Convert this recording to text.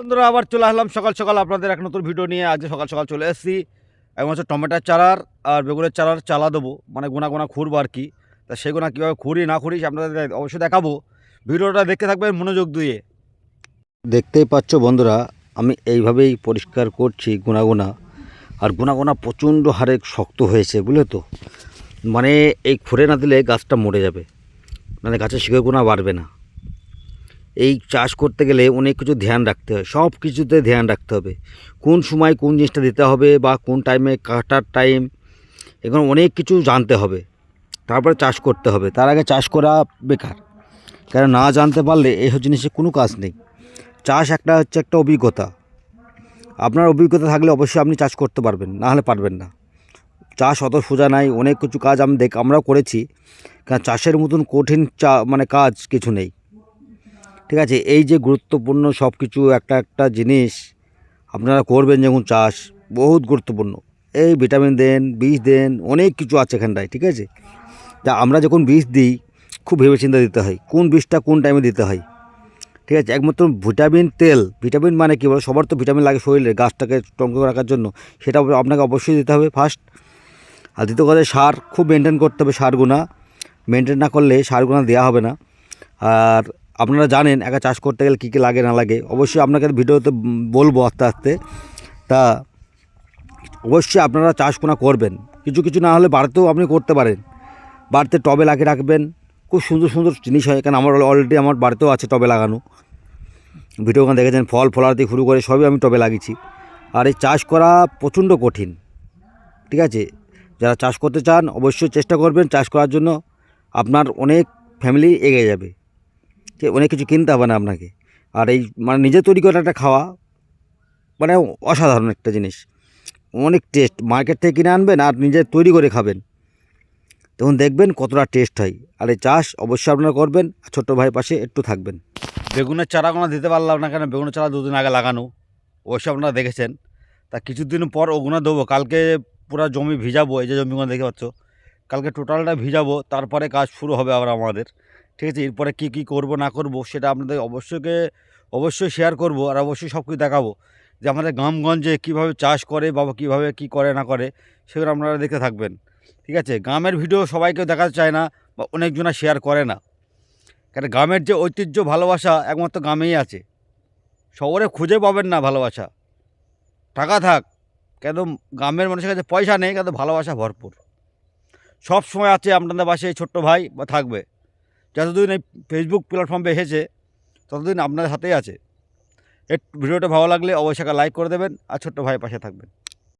বন্ধুরা, আবার চলে আসলাম সকাল সকাল আপনাদের এক নতুন ভিডিও নিয়ে। আজকে সকাল সকাল চলে এসেছি। এবং হচ্ছে টমেটোর চারার আর বেগুনের চারার চালা দেবো মানে গোনা গোনা খুঁড়বো আর কি। তা সেগুলো কীভাবে খুঁড়ি না খুঁড়ি আপনাদের অবশ্যই দেখাবো। ভিডিওটা দেখতে থাকবেন মনোযোগ দিয়ে। দেখতেই পাচ্ছ বন্ধুরা, আমি এইভাবেই পরিষ্কার করছি গোনা গোনা। আর গোনা গোনা প্রচণ্ড হারে শক্ত হয়েছে, বুঝলে তো? মানে এই খুঁড়ে না দিলে গাছটা মরে যাবে। মানে গাছের শিকড় গোনা বাড়বে না। এই চাষ করতে গেলে অনেক কিছু ধ্যান রাখতে হয়। সব কিছুতে ধ্যান রাখতে হবে। কোন সময় কোন জিনিসটা দিতে হবে বা কোন টাইমে কাটার টাইম এগুলো অনেক কিছু জানতে হবে। তারপরে চাষ করতে হবে। তার আগে চাষ করা বেকার। কারণ না জানতে পারলে এইসব জিনিসের কোনো কাজ নেই। চাষ একটা হচ্ছে একটা অভিজ্ঞতা। আপনার অভিজ্ঞতা থাকলে অবশ্যই আপনি চাষ করতে পারবেন, না হলে পারবেন না। চাষ অত সোজা নাই, অনেক কিছু কাজ আমি দেখ, আমরাও করেছি। কারণ চাষের মতন কঠিন চা মানে কাজ কিছু নেই। ঠিক আছে? এই যে গুরুত্বপূর্ণ সব কিছু একটা একটা জিনিস আপনারা করবেন যেমন চাষ, বহুত গুরুত্বপূর্ণ। এই ভিটামিন দেন, বীজ দেন, অনেক কিছু আছে এখানটায়, ঠিক আছে? তা আমরা যখন বীজ দিই, খুব ভেবেচিন্তে দিতে হয়, কোন বীজটা কোন টাইমে দিতে হয়, ঠিক আছে? একমাত্র ভিটামিন তেল, ভিটামিন মানে কী বলো? সবার তো ভিটামিন লাগে শরীরে, গাছটাকে করে রাখার জন্য, সেটা আপনাকে অবশ্যই দিতে হবে ফার্স্ট আর দ্বিতীয় কথা, সার, খুব মেনটেন করতে হবে সারগুনা। মেনটেন না করলে সারগুনা দেওয়া হবে না। আর আপনারা জানেন একা চাষ করতে গেলে কী কী লাগে, না লাগে। অবশ্যই আপনাকে ভিডিওতে বলব আস্তে আস্তে। তা অবশ্যই আপনারা চাষ কোনা করবেন। কিছু কিছু না হলে বাড়িতেও আপনি করতে পারেন। বাড়িতে টবে লাগিয়ে রাখবেন। খুব সুন্দর সুন্দর জিনিস হয়। কারণ আমার অলরেডি আমার বাড়িতেও আছে টবে লাগানো। ভিডিও ওখানে দেখেছেন, ফল ফলার থেকে শুরু করে সবই আমি টবে লাগিয়েছি। আর এই চাষ করা প্রচণ্ড কঠিন। ঠিক আছে? যারা চাষ করতে চান, অবশ্যই চেষ্টা করবেন চাষ করার জন্য। আপনার অনেক ফ্যামিলি এগিয়ে যাবে। ঠিক অনেক কিছু কিনতে হবে না আপনাকে। আর এই মানে নিজে তৈরি করা একটা খাওয়া মানে অসাধারণ একটা জিনিস। অনেক টেস্ট মার্কেট থেকে কিনে আনবেন আর নিজে তৈরি করে খাবেন। তখন দেখবেন কতটা টেস্ট হয়। আর এই চাষ অবশ্যই আপনারা করবেন, আর ছোট্টো ভাই পাশে একটু থাকবেন। বেগুনের চারা কোনো দিতে পারলাম না কেন? বেগুনের চারা দুদিন আগে লাগানো। অবশ্যই আপনারা দেখেছেন। তা কিছুদিন পর ওগুলো দেবো কালকে পুরো জমি ভিজাবো, এই যে জমিগুলো দেখতে পাচ্ছ। কালকে টোটালটা ভিজাবো, তারপরে কাজ শুরু হবে আবার আমাদের। ঠিক আছে, এরপরে কী কী করব, না করব, সেটা আপনাদের অবশ্যকে, অবশ্যই শেয়ার করব আর অবশ্যই সব কিছু দেখাবো যে আমাদের গ্রামগঞ্জে কীভাবে চাষ করে বা কীভাবে কী করে, না করে, সেগুলো আপনারা দেখতে থাকবেন। ঠিক আছে, গ্রামের ভিডিও সবাইকেও দেখাতে চায় না বা অনেকজনা শেয়ার করে না। কারণ গ্রামের যে ঐতিহ্য, ভালোবাসা একমাত্র গ্রামেই আছে। শহরে খুঁজে পাবেন না ভালোবাসা। টাকা থাক, কেন গ্রামের মানুষের কাছে পয়সা নেই, কিন্তু ভালোবাসা ভরপুর। সব সময় আছে আপনাদের এই ছোট্ট ভাই বা থাকবে। যতদিন এই ফেসবুক প্ল্যাটফর্মে এসেছে, ততদিন আপনার হাতেই আছে। ভিডিওটা ভালো লাগলে অবশ্যই লাইক করে দেবেন আর ছোট্ট ভাইয়ের পাশে থাকবেন।